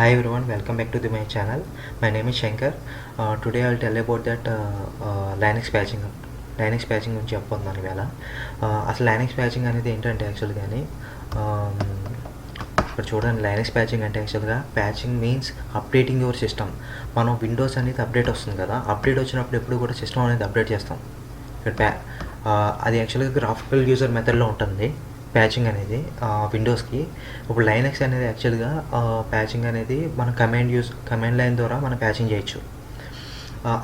Hi everyone, welcome back to the, my channel. My name is Shankar. Uh, today I'll tell about that uh, uh, Linux patching. Linux patching గురించి చెప్పొద్దాను ఇవాళ uh, అసలు Linux patching అనేది ఏంటంటే actual కానీ ఇక్కడ చూడండి Linux patching అంటే యాక్చువల్గా patching means updating your system మనం విండోస్ అనేది అప్డేట్ వస్తుంది కదా అప్డేట్ వచ్చినప్పుడు ఎప్పుడు కూడా సిస్టమ్ అనేది అప్డేట్ చేస్తాం ఇక్కడ ప్యా uh, అది యాక్చువల్గా గ్రాఫికల్ యూజర్ మెథడ్లో ఉంటుంది ప్యాచింగ్ అనేది విండోస్కి ఇప్పుడు లైనక్స్ అనేది యాక్చువల్గా ప్యాచింగ్ అనేది మన కమాండ్ యూస్ కమాండ్ లైన్ ద్వారా మనం ప్యాచింగ్ చేయొచ్చు.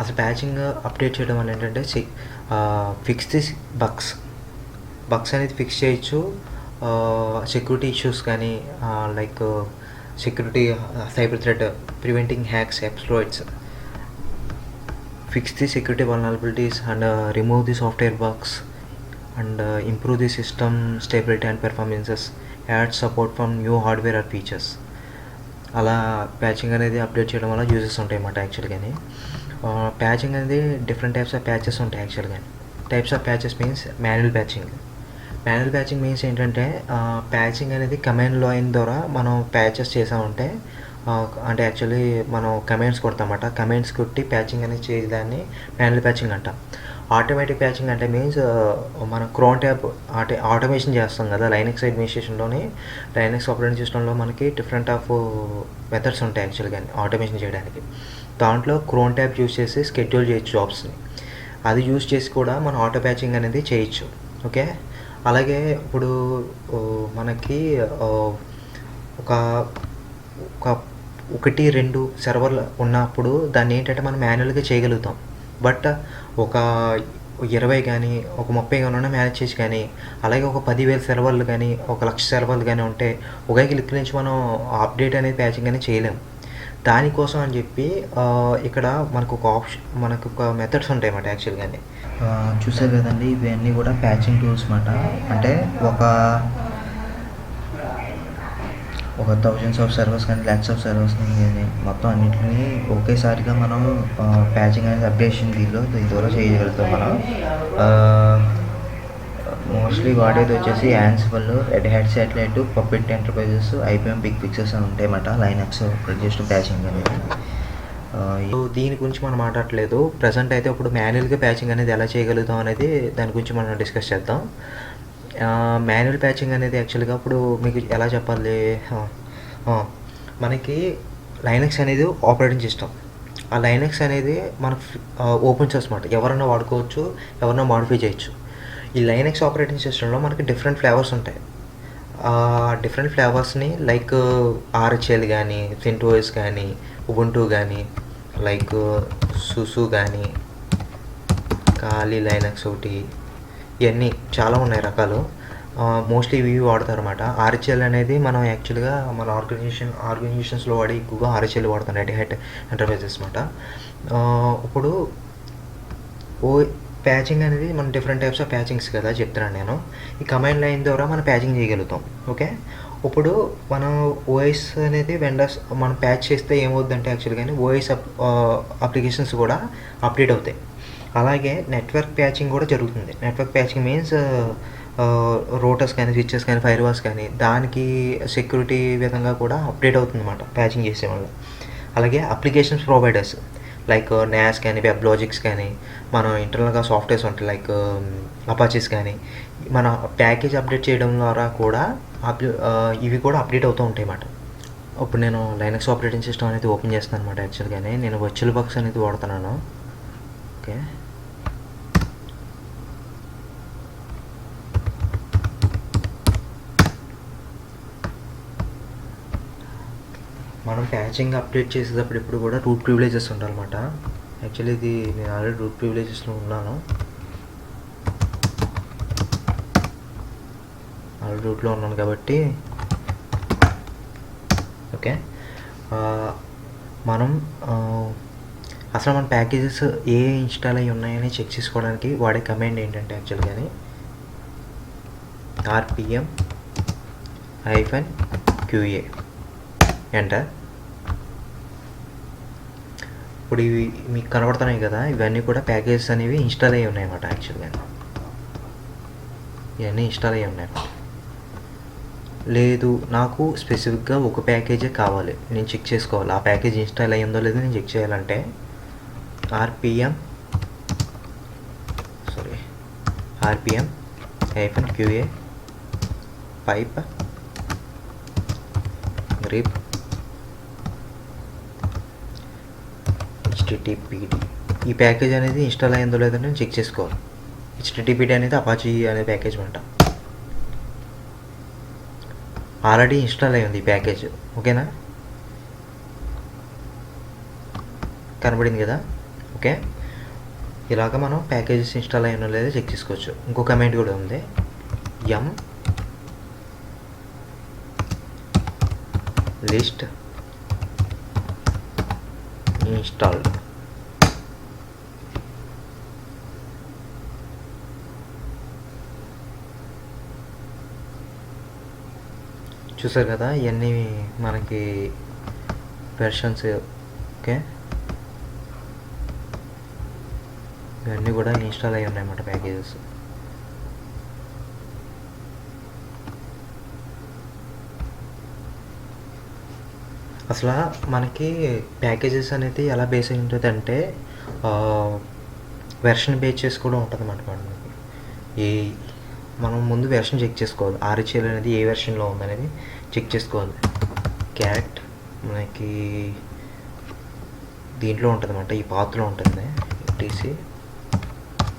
అసలు ప్యాచింగ్ అప్డేట్ చేయడం వల్ల ఏంటంటే ఫిక్స్ దిస్ బగ్స్ బగ్స్ అనేది ఫిక్స్ చేయొచ్చు. సెక్యూరిటీ ఇష్యూస్ కానీ like security cyber threat preventing hacks exploits fix the security vulnerabilities and remove the software software and uh, improve the system stability and performances support from new hardware or or అలా patching అనేది update చేయడం వల్ల uses ఉంటాయి అన్నమాట యాక్చువల్గాని patching uh, అనేది different types of patches ఉంటాయి యాక్చువల్గా types of patches means manual patching manual patching means ఏంటంటే uh, ప్యాచింగ్ అనేది కమాండ్ లైన్ ద్వారా మనం ప్యాచెస్ చేసామంటే అంటే uh, యాక్చువల్లీ మనం కమెంట్స్ కొడతామన్నమాట కమెంట్స్ కొట్టి ప్యాచింగ్ అనేది చేసేదాన్ని మాన్యువల్ ప్యాచింగ్ అంటాం. ఆటోమేటిక్ ప్యాచింగ్ అంటే మీన్స్ uh, మన క్రోన్ ట్యాప్ ఆటో ఆటోమేషన్ చేస్తాం కదా లైనక్స్ అడ్మినిస్ట్రేషన్లోని లైనక్స్ ఆపరేటింగ్ సిస్టంలో మనకి డిఫరెంట్ ఆఫ్ మెథడ్స్ ఉంటాయి యాక్చువల్గా ఆటోమేషన్ చేయడానికి. దాంట్లో క్రోన్ ట్యాప్ యూస్ చేసి స్కెడ్యూల్ చేయొచ్చు జాబ్స్ని అది యూస్ చేసి కూడా మనం ఆటో ప్యాచింగ్ అనేది చేయొచ్చు. ఓకే అలాగే ఇప్పుడు uh, మనకి uh, ఒక ఒక ఒకటి రెండు సర్వర్లు ఉన్నప్పుడు దాన్ని ఏంటంటే మనం మాన్యువల్గా చేయగలుగుతాం. బట్ ఒక ఇరవై కానీ ఒక ముప్పై కానీ ఉన్నా మేనేజ్ చేసి కానీ అలాగే ఒక పదివేల సెలవులు కానీ ఒక లక్ష సెలవులు కానీ ఉంటే ఒకే క్లిక్ నుంచి మనం అప్డేట్ అనేది ప్యాచింగ్ అనేది చేయలేం. దానికోసం అని చెప్పి ఇక్కడ మనకు ఒక ఆప్షన్ మనకు ఒక మెథడ్స్ ఉంటాయి అన్నమాట యాక్చువల్గానే చూసారు కదండి ఇవన్నీ కూడా ప్యాచింగ్ టూల్స్ అన్నమాట. అంటే ఒక ఒక థౌజండ్స్ ఆఫ్ సర్వర్స్ కానీ ల్యాక్స్ ఆఫ్ సర్వర్స్ కానీ మొత్తం అన్నింటినీ ఒకేసారిగా మనం ప్యాచింగ్ అనేది అప్డేషన్ దీనిలో దీని ద్వారా చేయగలుగుతాం మనం. మోస్ట్లీ వాడేది వచ్చేసి Ansible Red Hat Satellite Puppet Enterprises IBM big pictures అని ఉంటాయన్నమాట లైనక్స్ ప్రొడ్యూస్డ్ ప్యాచింగ్ అనేది. దీని గురించి మనం మాట్లాడలేదు ప్రజెంట్ అయితే ఇప్పుడు మాన్యువల్గా ప్యాచింగ్ అనేది ఎలా చేయగలుగుతాం అనేది దాని గురించి మనం డిస్కస్ చేద్దాం. మాన్యువల్ ప్యాచింగ్ అనేది యాక్చువల్గా ఇప్పుడు మీకు ఎలా చెప్పాలి? మనకి లైనక్స్ అనేది ఆపరేటింగ్ సిస్టమ్ ఆ లైనక్స్ అనేది మనకు ఓపెన్ సోర్స్ అనమాట ఎవరైనా వాడుకోవచ్చు ఎవరైనా మాడిఫై చేయొచ్చు. ఈ లైనక్స్ ఆపరేటింగ్ సిస్టంలో మనకి డిఫరెంట్ ఫ్లేవర్స్ ఉంటాయి. డిఫరెంట్ ఫ్లేవర్స్ని లైక్ ఆర్హెచ్ఎల్ కానీ సెంటోఎస్ కానీ ఉబుంటూ కానీ లైక్ సుసు కానీ ఖాళీ లైనక్స్ ఒకటి ఇవన్నీ చాలా ఉన్నాయి రకాలు. మోస్ట్లీ ఇవి వాడతారు అనమాట ఆర్హెచ్ఎల్ అనేది మనం యాక్చువల్గా మన ఆర్గనైజేషన్ ఆర్గనైజేషన్స్లో వాడి ఎక్కువగా ఆర్హెచ్ఎల్ వాడుతాం రెడ్ హ్యాట్ ఎంటర్ప్రైజెస్ అనమాట ఇప్పుడు ఓ ప్యాచింగ్ అనేది మనం డిఫరెంట్ టైప్స్ ఆఫ్ ప్యాచింగ్స్ కదా చెప్తున్నాను నేను. ఈ కమాండ్ లైన్ ద్వారా మనం ప్యాచింగ్ చేయగలుగుతాం ఓకే ఇప్పుడు మనం ఓఎస్ అనేది వెండర్స్ మనం ప్యాచ్ చేస్తే ఏమవుతుందంటే యాక్చువల్గా ఓఎస్ అప్లికేషన్స్ కూడా అప్డేట్ అవుతాయి. అలాగే నెట్వర్క్ ప్యాచింగ్ కూడా జరుగుతుంది. Network patching means routers uh, uh, కానీ స్విచ్చెస్ కానీ ఫైర్ వాల్స్ కానీ దానికి సెక్యూరిటీ విధంగా కూడా అప్డేట్ అవుతుందన్నమాట ప్యాచింగ్ చేసే వల్ల అలాగే అప్లికేషన్స్ ప్రొవైడర్స్ లైక్ నాస్ కానీ వెబ్ లాజిక్స్ కానీ మనం ఇంటర్నల్గా సాఫ్ట్వేర్స్ ఉంటాయి లైక్ అపాచెస్ కానీ మన ప్యాకేజ్ um, అప్డేట్ చేయడం ద్వారా కూడా అప్- uh, ఇవి కూడా అప్డేట్ అవుతూ ఉంటాయి అన్నమాట. ఇప్పుడు నేను లైనక్స్ ఆపరేటింగ్ సిస్టమ్ అనేది ఓపెన్ చేస్తాను అనమాట యాక్చువల్గానే నేను వర్చువల్ బాక్స్ అనేది వాడుతున్నాను. ఓకే మనం ప్యాచింగ్ అప్డేట్ చేసేటప్పుడు ఇప్పుడు కూడా రూట్ ప్రివిలేజెస్ ఉండాలన్నమాట. యాక్చువల్లీ ఇది నేను ఆల్రెడీ రూట్ ప్రివిలేజెస్లో ఉన్నాను. ఆల్రెడీ రూట్లో ఉన్నాను కాబట్టి ఓకే మనం అసలు మన ప్యాకేజెస్ ఏ ఇన్స్టాల్ అయ్యి ఉన్నాయని చెక్ చేసుకోవడానికి వాడే కమాండ్ ఏంటంటే యాక్చువల్గాని ఆర్పిఎం హైఫన్ క్యూఏ ఎంటర్ ఇప్పుడు ఇవి మీకు కనబడుతున్నాయి కదా ఇవన్నీ కూడా ప్యాకేజెస్ అనేవి ఇన్స్టాల్ అయ్యి ఉన్నాయి అన్నమాట యాక్చువల్గా ఇవన్నీ ఇన్స్టాల్ అయ్యి ఉన్నాయి లేదు నాకు స్పెసిఫిక్గా ఒక ప్యాకేజే కావాలి. నేను చెక్ చేసుకోవాలి. ఆ ప్యాకేజ్ ఇన్స్టాల్ అయ్యిందో లేదో నేను చెక్ చేయాలంటే RPM sorry RPM hyphen QA pipe grep HTTPD ఈ ప్యాకేజ్ అనేది ఇన్స్టాల్ అయ్యిందో లేదో నేను చెక్ చేసుకోవాలి. హెచ్టిటిపిడి అనేది అపాచీ అనే ప్యాకేజ్ అంట. ఆల్రెడీ ఇన్స్టాల్ అయ్యింది ఈ ప్యాకేజ్ ఓకేనా? కనబడింది కదా? ఓకే. ఇలాగ మనం ప్యాకేజెస్ ఇన్స్టాల్ అయ్యనో లేదో చెక్ చేసుకోవచ్చు. ఇంకో కమెంట్ కూడా ఉంది. Yum list install. చూసారు కదా ఇవన్నీ మనకి వెర్షన్స్ ఓకే? ఇవన్నీ కూడా ఇన్స్టాల్ అయ్యి ఉన్నాయన్నమాట ప్యాకేజెస్ అసలు మనకి ప్యాకేజెస్ అనేది ఎలా బేస్ అయి ఉంటుంది అంటే వెర్షన్ బేస్ చేసి కూడా ఉంటుంది అన్నమాట మనకి ఈ మనం ముందు వెర్షన్ చెక్ చేసుకోవాలి. ఆర్హెచ్ఎల్ అనేది ఏ వెర్షన్లో ఉందనేది చెక్ చేసుకోవాలి. క్యాట్ మనకి దీంట్లో ఉంటుంది అన్నమాట. ఈ పాత్రలో ఉంటుంది. టీసీ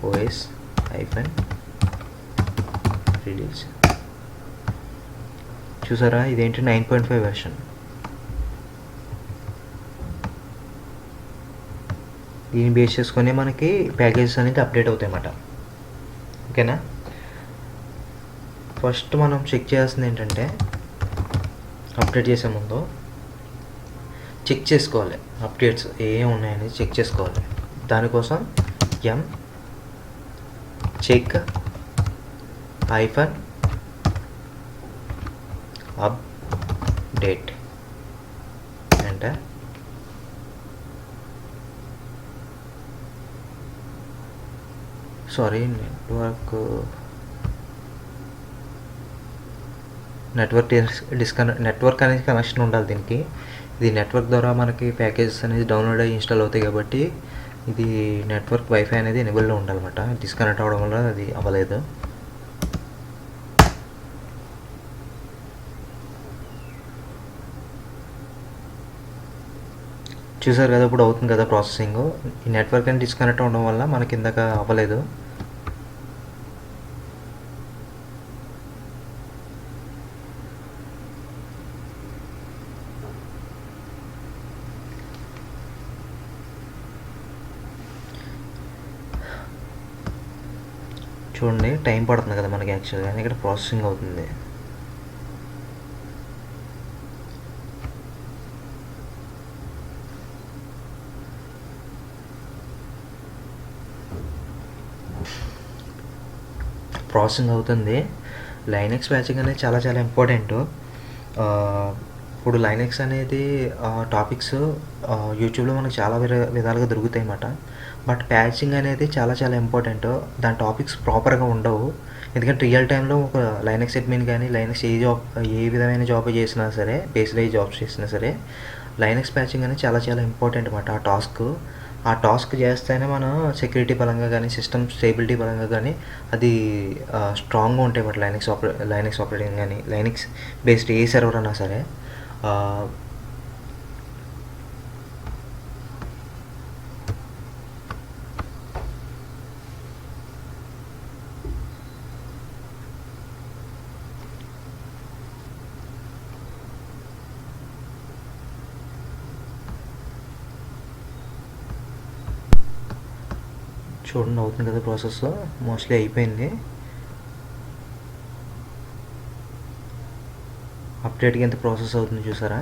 ఓఎస్ ఐఫన్ రిలీజ్ చూసారా? ఇదేంటి? నైన్ పాయింట్ ఫైవ్ వెర్షన్ దీన్ని బేస్ చేసుకొని మనకి ప్యాకేజెస్ అనేది అప్డేట్ అవుతాయి అన్నమాట ఓకేనా? ఫస్ట్ మనం చెక్ చేయాల్సింది ఏంటంటే అప్డేట్ చేసే ముందు చెక్ చేసుకోవాలి. అప్డేట్స్ ఏ ఉన్నాయని చెక్ చేసుకోవాలి. దానికోసం ఎం చెక్ ఐఫన్ అప్డేట్ అంటే సారీ నెట్వర్క్ నెట్వర్క్ డిస్కన నెట్వర్క్ అనేది కనెక్షన్ ఉండాలి దీనికి. ఇది నెట్వర్క్ ద్వారా మనకి ప్యాకేజెస్ అనేది డౌన్లోడ్ అయ్యి ఇన్స్టాల్ అవుతాయి కాబట్టి ఇది నెట్వర్క్ వైఫై అనేది ఎనేబుల్లో ఉండాలన్నమాట. డిస్కనెక్ట్ అవ్వడం వల్ల అది అవ్వలేదు. చూసారు కదా ఇప్పుడు అవుతుంది కదా ప్రాసెసింగ్ ఈ నెట్వర్క్ అని డిస్కనెక్ట్ అవ్వడం వల్ల మనకి ఇందాక అవ్వలేదు చూడండి టైం పడుతుంది కదా మనకి యాక్చువల్గా ఇక్కడ ప్రాసెసింగ్ అవుతుంది. ప్రాసెసింగ్ అవుతుంది. లైనెక్స్ బ్యాచింగ్ అనేది చాలా చాలా ఇంపార్టెంట్ ఇప్పుడు లైనెక్స్ అనేది టాపిక్స్ యూట్యూబ్లో మనకు చాలా విధాలుగా దొరుకుతాయి అన్నమాట. బట్ ప్యాచింగ్ అనేది చాలా చాలా ఇంపార్టెంట్. దాని టాపిక్స్ ప్రాపర్గా ఉండవు. ఎందుకంటే రియల్ టైంలో ఒక లైనక్స్ అడ్మిన్ కానీ లైనక్స్ ఏ జాబ్ ఏ విధమైన జాబ్ చేసినా సరే బేస్డ్ అయ్యి జాబ్స్ చేసినా సరే లైనక్స్ ప్యాచింగ్ అనేది చాలా చాలా ఇంపార్టెంట్ అనమాట ఆ టాస్క్ ఆ టాస్క్ చేస్తేనే మనం సెక్యూరిటీ పరంగా కానీ సిస్టమ్ స్టేబిలిటీ పరంగా కానీ అది స్ట్రాంగ్గా ఉంటాయి అన్నమాట లైనక్స్ ఆపరే లైనక్స్ ఆపరేటింగ్ కానీ లైనక్స్ బేస్డ్ ఏ సర్వర్ అన్నా సరే ఆ, చూడండి అవుతుంది కదా ప్రాసెస్ మోస్ట్లీ అయిపోయింది. అప్డేట్కి ఎంత ప్రాసెస్ అవుతుంది చూసారా?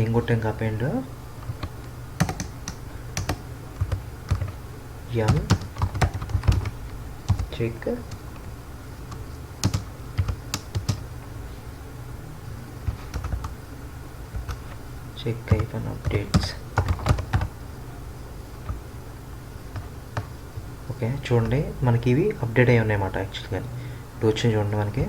ఏం కొట్టాం కాపేండ్ ఎం చెక్ చెక్ అయిపోయిన అప్డేట్స్ ఓకే చూడండి మనకి ఇవి అప్డేట్ అయ్యి ఉన్నాయన్నమాట యాక్చువల్గా ఇప్పుడు వచ్చింది చూడండి మనకి.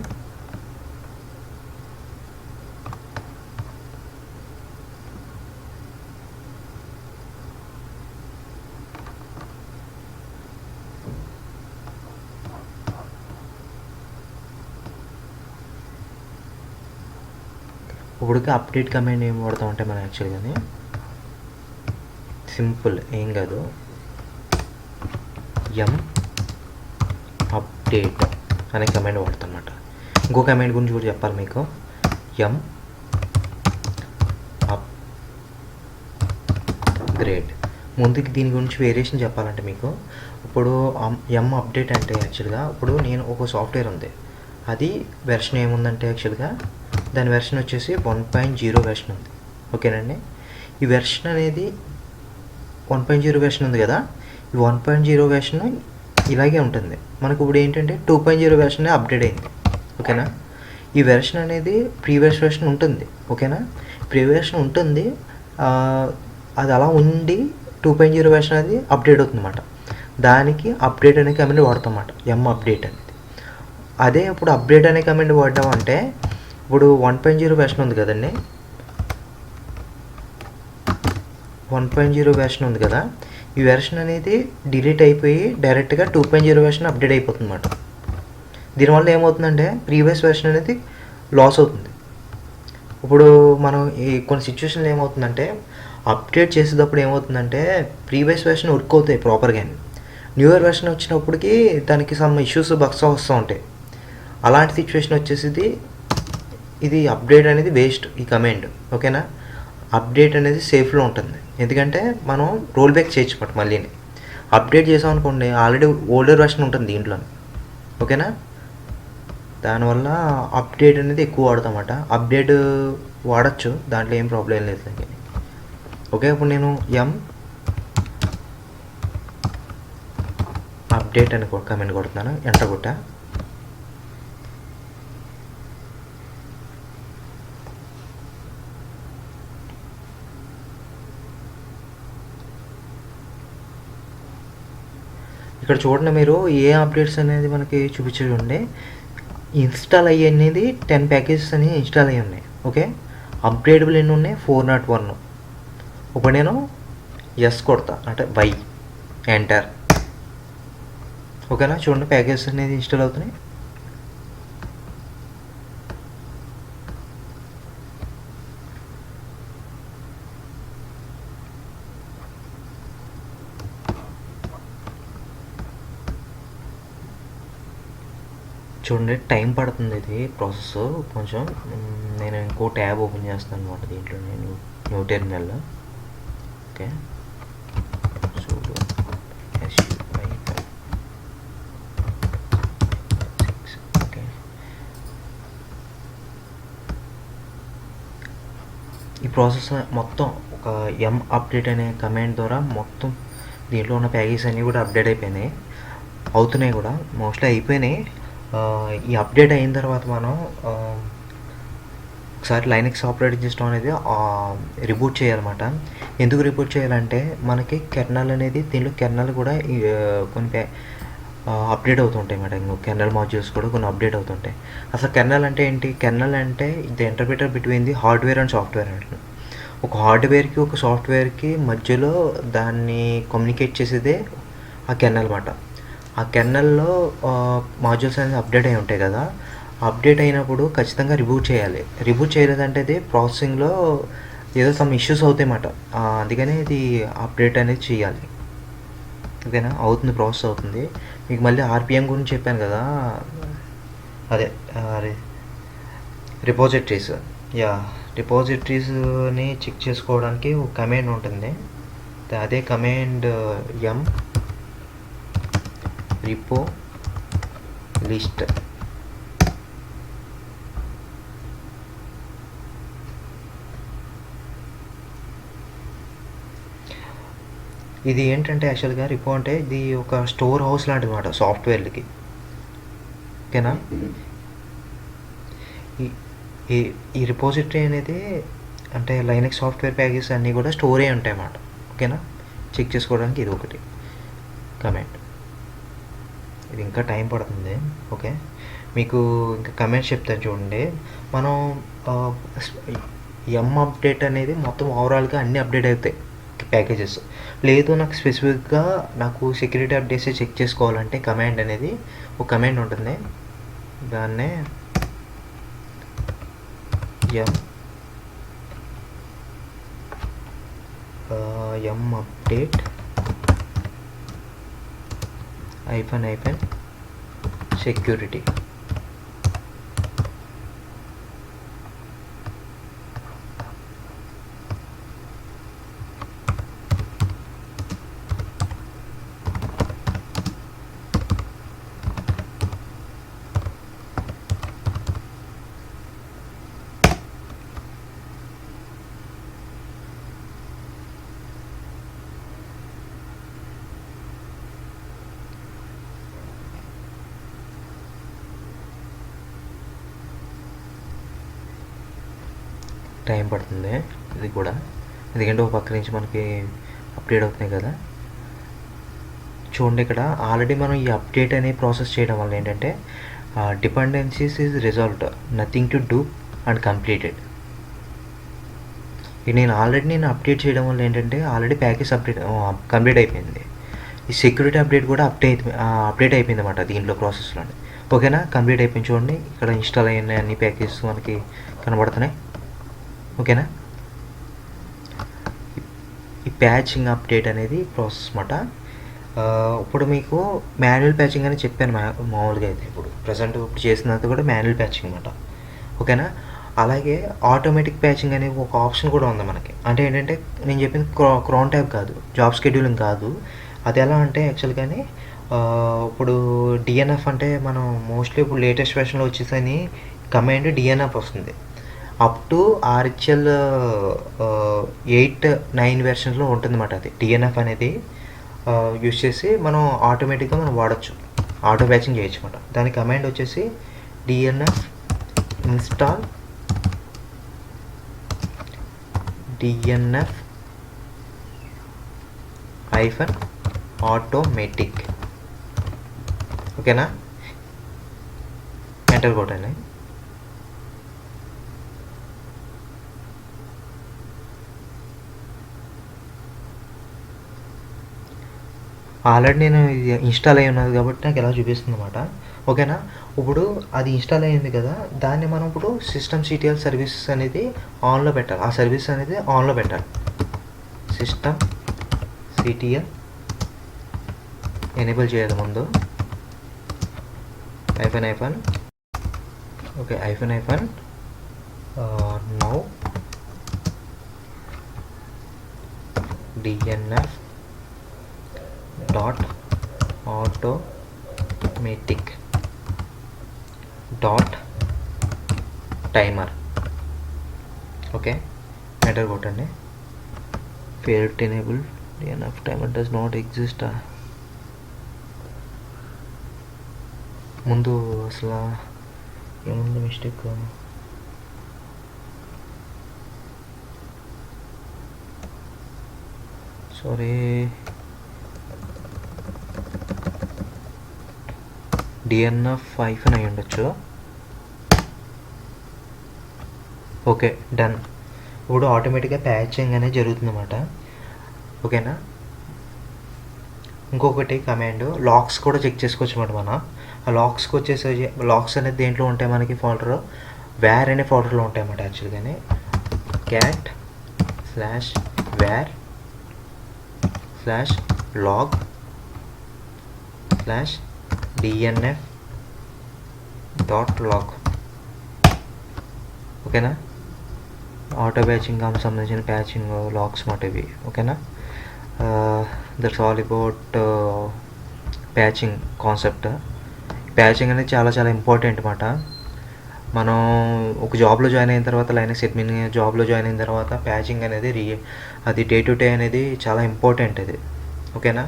ఇప్పటికి అప్డేట్ కమాండ్ ఏం వాడతామంటే మనం యాక్చువల్గానే సింపుల్ ఏం కాదు. ఎం అప్డేట్ అనే కమాండ్ వాడతాం అనమాట ఇంకో కమాండ్ గురించి కూడా చెప్పాలి మీకు. ఎం అప్గ్రేడ్ ముందుకి దీని గురించి వేరియేషన్ చెప్పాలంటే మీకు ఇప్పుడు um, ఎం అప్డేట్ అంటే యాక్చువల్గా ఇప్పుడు నేను ఒక సాఫ్ట్వేర్ ఉంది. అది వెర్షన్ ఏముందంటే యాక్చువల్గా దాని వెర్షన్ వచ్చేసి వన్ పాయింట్ జీరో వెర్షన్ ఉంది. ఓకేనండి? ఈ వెర్షన్ అనేది వన్ పాయింట్ జీరో వెర్షన్ ఉంది కదా? ఈ వన్ పాయింట్ జీరో వెర్షన్ ఇలాగే ఉంటుంది. మనకు ఇప్పుడు ఏంటంటే two point zero version update అయింది. ఓకేనా? ఈ వెర్షన్ అనేది ప్రీవియస్ వెర్షన్ ఉంటుంది. ఓకేనా? ప్రీవియస్ వెర్షన్ ఉంటుంది. అది అలా ఉండి టూ పాయింట్ జీరో వెర్షన్ అనేది అప్డేట్ అవుతుంది అన్నమాట దానికి అప్డేట్ అనే కమెంట్ వాడతాం అన్నమాట ఎం అప్డేట్ అనేది. అదే ఇప్పుడు అప్డేట్ అనే కమెంట్ వాడడం అంటే ఇప్పుడు వన్ పాయింట్ జీరో వెర్షన్ ఉంది కదండి? వన్ పాయింట్ జీరో వెర్షన్ ఉంది కదా? ఈ వెర్షన్ అనేది డిలీట్ అయిపోయి డైరెక్ట్గా two point zero version update అయిపోతుంది అనమాట దీనివల్ల ఏమవుతుందంటే ప్రీవియస్ వెర్షన్ అనేది లాస్ అవుతుంది. ఇప్పుడు మనం ఈ కొన్ని సిచ్యువేషన్లు ఏమవుతుందంటే అప్డేట్ చేసేటప్పుడు ఏమవుతుందంటే ప్రీవియస్ వెర్షన్ వర్క్ అవుతాయి ప్రాపర్గా న్యూ ఇయర్ వెర్షన్ వచ్చినప్పటికీ దానికి సమ్ ఇష్యూస్ బక్సా వస్తూ ఉంటాయి. అలాంటి సిచ్యువేషన్ వచ్చేసి ఇది అప్డేట్ అనేది వేస్ట్ ఈ కమాండ్ ఓకేనా అప్డేట్ అనేది సేఫ్లో ఉంటుంది. ఎందుకంటే మనం రోల్ బ్యాక్ చేయొచ్చు అనమాట మళ్ళీ అప్డేట్ చేసాం అనుకోండి ఆల్రెడీ ఓల్డర్ వెర్షన్ ఉంటుంది దీంట్లో ఓకేనా దానివల్ల అప్డేట్ అనేది ఎక్కువ వాడతామట. అప్డేట్ వాడచ్చు దాంట్లో ఏం ప్రాబ్లం లేదు ఓకే ఇప్పుడు నేను ఎం అప్డేట్ అని కమెంట్ కొడుతున్నాను. ఎంటర్ కొట్టా. ఇక్కడ చూడండి మీరు ఏ అప్డేట్స్ అనేది మనకి చూపించండి ఇన్స్టాల్ అయ్యి అనేది టెన్ ప్యాకేజెస్ అని ఇన్స్టాల్ అయ్యి ఉన్నాయి ఓకే? అప్గ్రేడబుల్ ఎన్ని ఉన్నాయి? Four not one. ఇప్పుడు నేను ఎస్ కొడతా అంటే వై ఎంటర్ ఓకేనా? చూడండి ప్యాకేజెస్ అనేది ఇన్స్టాల్ అవుతున్నాయి. చూడండి టైం పడుతుంది ఇది ప్రాసెస్. కొంచెం నేను ఇంకో ట్యాబ్ ఓపెన్ చేస్తాను అనమాట దీంట్లో నేను న్యూ టెర్మినల్. ఓకే. చూడు SUI six, ఓకే. ఈ ప్రాసెస్ మొత్తం ఒక ఎం అప్డేట్ అనే కమాండ్ ద్వారా మొత్తం దీంట్లో ఉన్న ప్యాకేజెస్ అన్నీ కూడా అప్డేట్ అయిపోయినాయి. అవుతున్నాయి కూడా. మోస్ట్లీ అయిపోయినాయి. ఈ అప్డేట్ అయిన తర్వాత మనం ఒకసారి లైనక్స్ ఆపరేటింగ్ సిస్టమ్ అనేది రిబూట్ చేయాలన్నమాట. ఎందుకు రిబూట్ చేయాలంటే మనకి కెర్నల్ అనేది దీనిలో కెర్నల్ కూడా కొన్ని అప్డేట్ అవుతుంటాయి మేడం. ఇంకో కెర్నల్ మాడ్యూల్స్ కూడా కొన్ని అప్డేట్ అవుతుంటాయి. అసలు కెర్నల్ అంటే ఏంటి? కెర్నల్ అంటే the interpreter between the hardware and software అంటే ఒక హార్డ్వేర్కి ఒక సాఫ్ట్వేర్కి మధ్యలో దాన్ని కమ్యూనికేట్ చేసేదే ఆ కెర్నల్ అనమాట ఆ కెర్నల్లో మాడ్యూల్స్ అనేది అప్డేట్ అయి ఉంటాయి కదా. అప్డేట్ అయినప్పుడు ఖచ్చితంగా రిబూట్ చేయాలి. రిబూట్ చేయలేదంటే ఇది ప్రాసెసింగ్లో ఏదో సమ్ ఇష్యూస్ అవుతాయి అన్నమాట అందుకని ఇది అప్డేట్ అనేది చేయాలి. ఓకేనా? అవుతుంది ప్రాసెస్ అవుతుంది. మీకు మళ్ళీ ఆర్పిఎం గురించి చెప్పాను కదా. అదే రిపోజిటరీస్. యా రిపోజిటరీస్ని చెక్ చేసుకోవడానికి ఒక కమాండ్ ఉంటుంది. అదే కమాండ్ ఎం. రిపో లిస్ట్. ఇది ఏంటంటే యాక్చువల్గా రిపో అంటే ఇది ఒక స్టోర్ హౌస్ లాంటిది అనమాట సాఫ్ట్వేర్లకి. ఓకేనా? ఈ- ఈ రిపోజిటరీ అనేది అంటే లైనక్స్ సాఫ్ట్వేర్ ప్యాకేజెస్ అన్నీ కూడా స్టోరే ఉంటాయి అన్నమాట ఓకేనా? చెక్ చేసుకోవడానికి ఇది ఒకటి. కమెంట్. ఇది ఇంకా టైం పడుతుంది ఓకే? మీకు ఇంకా కమెంట్స్ చెప్తాను చూడండి. మనం ఎం అప్డేట్ అనేది మొత్తం ఓవరాల్గా అన్ని అప్డేట్ అవుతాయి ప్యాకేజెస్ లేదు నాకు స్పెసిఫిక్గా నాకు సెక్యూరిటీ అప్డేట్స్ చెక్ చేసుకోవాలంటే కమాండ్ అనేది ఒక కమాండ్ ఉంటుంది. దాన్నే yum yum update hyphen hyphen security time పడుతుంది ఇది కూడా. ఎందుకంటే ఒక పక్క నుంచి మనకి అప్డేట్ అవుతున్నాయి కదా. చూడండి ఇక్కడ ఆల్రెడీ మనం ఈ అప్డేట్ అనే ప్రాసెస్ చేయడం వల్ల ఏంటంటే dependencies is resolved nothing to do and completed నేను ఆల్రెడీ నేను అప్డేట్ చేయడం వల్ల ఏంటంటే ఆల్రెడీ ప్యాకేజ్ అప్డేట్ కంప్లీట్ అయిపోయింది. ఈ సెక్యూరిటీ అప్డేట్ కూడా అప్డేట్ అప్డేట్ అయిపోయింది అనమాట దీంట్లో ప్రాసెస్లో ఓకేనా కంప్లీట్ అయిపోయింది చూడండి. ఇక్కడ ఇన్స్టాల్ అయిన అన్ని ప్యాకేజెస్ మనకి కనబడుతున్నాయి. ఓకేనా? ఈ ప్యాచింగ్ అప్డేట్ అనేది ప్రాసెస్ అనమాట ఇప్పుడు మీకు మాన్యువల్ ప్యాచింగ్ అని చెప్పాను మా మామూలుగా అయితే ఇప్పుడు. ప్రజెంట్ ఇప్పుడు చేసినంత కూడా మాన్యువల్ ప్యాచింగ్ అనమాట ఓకేనా? అలాగే ఆటోమేటిక్ ప్యాచింగ్ అనే ఒక ఆప్షన్ కూడా ఉంది మనకి. అంటే ఏంటంటే నేను చెప్పింది క్రో క్రోన్ టైప్ కాదు. జాబ్ షెడ్యూలింగ్ కాదు. అది ఎలా అంటే యాక్చువల్గాని ఇప్పుడు డిఎన్ఎఫ్ అంటే మనం మోస్ట్లీ ఇప్పుడు లేటెస్ట్ వెర్షన్లో వచ్చేసని కమాండ్ డిఎన్ఎఫ్ వస్తుంది. Up to RHEL eight nine వెర్షన్స్లో ఉంటుందన్నమాట అది. డిఎన్ఎఫ్ అనేది uh, యూస్ చేసి మనం ఆటోమేటిక్గా మనం వాడచ్చు. ఆటో బ్యాచింగ్ చేయొచ్చు అనమాట దాని కమాండ్ వచ్చేసి DNF install DNF hyphen automatic ఓకేనా ఎంటర్ కొట్టండి. ఆల్రెడీ నేను ఇది ఇన్స్టాల్ అయి ఉన్నది కాబట్టి నాకు ఎలా చూపిస్తుంది అనమాట ఓకేనా? ఇప్పుడు అది ఇన్స్టాల్ అయ్యింది కదా దాన్ని మనం ఇప్పుడు సిస్టమ్ సిటిఎల్ సర్వీసెస్ అనేది ఆన్లో పెట్టాలి. ఆ సర్వీస్ అనేది ఆన్లో పెట్టాలి. సిస్టమ్ సిటిఎల్ ఎనేబుల్ చేయాలి ముందు. Hyphen hyphen okay hyphen hyphen now DNF dot automatic dot timer okay enter కొట్టండి fair enable DNF timer does not exist ముందు అసలు ఏముంది మిస్టేక్ సారీ డిఎన్ఎఫ్ ఐఫన్ అయి ఉండొచ్చు ఓకే డన్ ఇప్పుడు ఆటోమేటిక్గా ప్యాచింగ్ అనేది జరుగుతుందన్నమాట ఓకేనా ఇంకొకటి కమాండ్ లాక్స్ కూడా చెక్ చేసుకోవచ్చు అనమాట మనం ఆ లాక్స్కి వచ్చేసి లాక్స్ అనేది దేంట్లో ఉంటాయి మనకి ఫోల్డర్ వేర్ అనే ఫోల్డర్లో ఉంటాయి అన్నమాట యాక్చువల్గానే cat slash var slash log slash DNF dot log ఓకేనా ఆటో బ్యాచింగ్ సంబంధించిన ప్యాచింగ్ లాక్స్ మాట ఇవి. ఓకేనా that's all about patching concept patching అనేది చాలా చాలా ఇంపార్టెంట్ అనమాట మనం ఒక జాబ్లో జాయిన్ అయిన తర్వాత లైనక్స్ అడ్మిన్ జాబ్లో జాయిన్ అయిన తర్వాత ప్యాచింగ్ అనేది రీ అది డే టు డే అనేది చాలా ఇంపార్టెంట్ అది ఓకేనా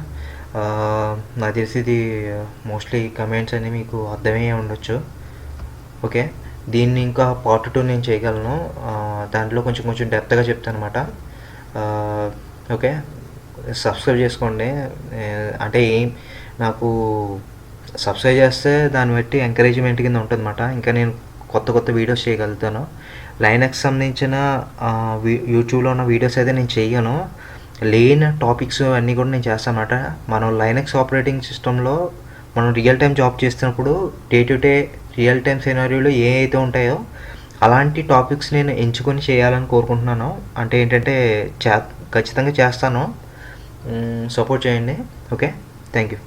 నాకు తెలిసి ఇది మోస్ట్లీ కమెంట్స్ అని మీకు అర్థమయ్యే ఉండొచ్చు. ఓకే? దీన్ని ఇంకా పార్ట్ టూ నేను చేయగలను. దాంట్లో కొంచెం కొంచెం డెప్త్గా చెప్తాను అనమాట ఓకే? సబ్స్క్రైబ్ చేసుకోండి. అంటే ఏం నాకు సబ్స్క్రైబ్ చేస్తే దాన్ని బట్టి ఎంకరేజ్మెంట్ కింద ఉంటుందన్నమాట. ఇంకా నేను కొత్త కొత్త వీడియోస్ చేయగలుగుతాను. లైనక్స్ సంబంధించిన యూట్యూబ్లో ఉన్న వీడియోస్ అయితే నేను చేయను లేని టాపిక్స్ అన్నీ కూడా నేను చేస్తాను అన్నమాట. మనం లైనక్స్ ఆపరేటింగ్ సిస్టంలో మనం రియల్ టైం జాబ్ చేస్తున్నప్పుడు day to day real time సినారియోలో ఏ అయితే ఉంటాయో అలాంటి టాపిక్స్ నేను ఎంచుకొని చేయాలని కోరుకుంటున్నాను. అంటే ఏంటంటే చే ఖచ్చితంగా చేస్తాను. సపోర్ట్ చేయండి. Okay thank you